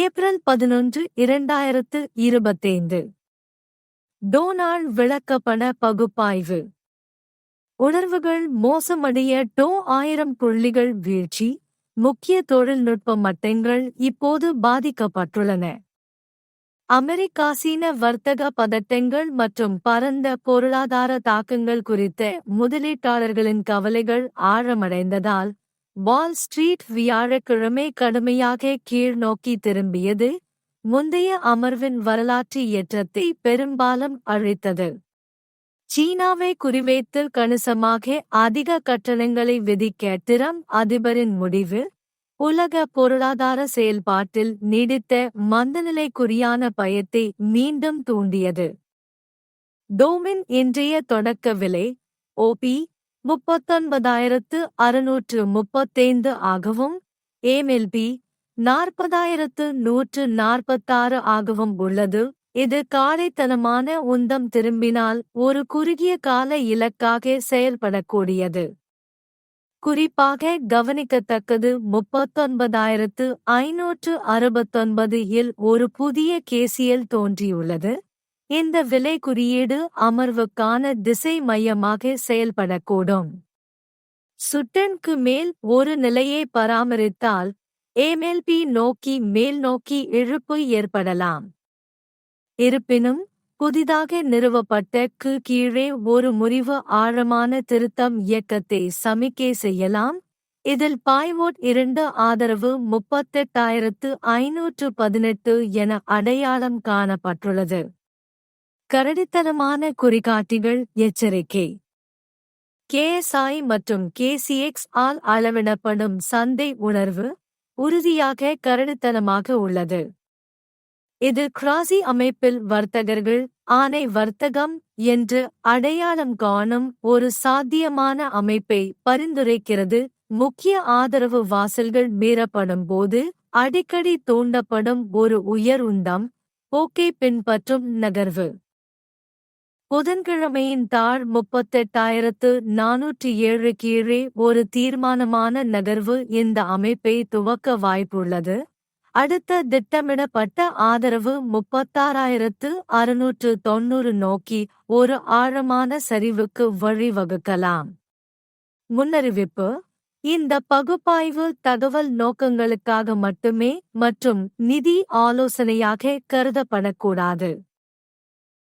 April பதினொன்று இரண்டாயிரத்து இருபத்தைந்து. டோனால் விளக்கப்பட பகுப்பாய்வு. உணர்வுகள் மோசமடைய டோ ஆயிரம் புள்ளிகள் வீழ்ச்சி முக்கிய தொழில்நுட்ப மட்டங்கள் இப்போது பாதிக்கப்பட்டுள்ளன. அமெரிக்கா சீன வர்த்தக பதட்டங்கள் மற்றும் பரந்த பொருளாதார தாக்கங்கள் குறித்த முதலீட்டாளர்களின் கவலைகள் ஆழமடைந்ததால் வால் ஸ்ட்ரீட் வியாழக்கிழமை கடுமையாக கீழ்நோக்கி திரும்பியது. முந்தைய அமர்வின் வரலாற்று ஏற்றத்தை பெரும்பாலும் அழித்தது. சீனாவை குறிவைத்து கணிசமாக அதிக கட்டணங்களை விதிக்க டிரம்ப் அதிபரின் முடிவு உலக பொருளாதார செயல்பாட்டில் நீடித்த மந்தநிலைக்குரியான பயத்தை மீண்டும் தூண்டியது. டோமின் இன்றைய தொடக்க விலை ஓபி முப்பத்தொன்பதாயிரத்து அறுநூற்று முப்பத்தைந்து ஆகவும் ஏமெல்பி நாற்பதாயிரத்து நூற்று நாற்பத்தாறு ஆகவும் உள்ளது. இது காலைத்தனமான உந்தம் திரும்பினால் ஒரு குறுகிய கால இலக்காக செயல்படக்கூடியது. குறிப்பாக கவனிக்கத்தக்கது முப்பத்தொன்பதாயிரத்து ஐநூற்று அறுபத்தொன்பது இல் ஒரு புதிய கேசியல் தோன்றியுள்ளது. இந்த விலை குறியீடு அமர்வுக்கான திசை மையமாக செயல்படக்கூடும். சுட்டனுக்கு மேல் ஒரு நிலையை பராமரித்தால் ஏமெல்பி நோக்கி மேல் நோக்கி இழுப்பு ஏற்படலாம். இருப்பினும் புதிதாக நிறுவப்பட்ட கு கீழே ஒரு முறிவு ஆழமான திருத்தம் இயக்கத்தை சமிக்கை செய்யலாம். இதில் பாய்வோட் இரண்டு ஆதரவு முப்பத்தெட்டாயிரத்து ஐநூற்று பதினெட்டு என அடையாளம் காணப்பட்டுள்ளது. கரடித்தனமான குறிகாட்டிகள் எச்சரிக்கை. கேஎஸ்ஐ மற்றும் கேசிஎக்ஸ் ஆல் அளவிடப்படும் சந்தை உணர்வு உறுதியாக கரடித்தனமாக உள்ளது. இது கிராசி அமைப்பில் வர்த்தகர்கள் ஆணை வர்த்தகம் என்று அடையாளம் காணும் ஒரு சாத்தியமான அமைப்பை பரிந்துரைக்கிறது. முக்கிய ஆதரவு வாசல்கள் மீறப்படும் போது அடிக்கடி தூண்டப்படும் ஒரு உயர் உந்தம் போக்கை பின்பற்றும் நகர்வு. புதன்கிழமையின் தாழ் முப்பத்தெட்டாயிரத்து நானூற்றி ஏழு கீழே ஒரு தீர்மானமான நகர்வு இந்த அமைப்பை துவக்க வாய்ப்புள்ளது. அடுத்த திட்டமிடப்பட்ட ஆதரவு முப்பத்தாறாயிரத்து அறுநூற்று தொன்னூறு நோக்கி ஒரு ஆழமான சரிவுக்கு வழிவகுக்கலாம். முன்னறிவிப்பு. இந்த பகுப்பாய்வு தகவல் நோக்கங்களுக்காக மட்டுமே மற்றும் நிதி ஆலோசனையாக கருதப்படக்கூடாது.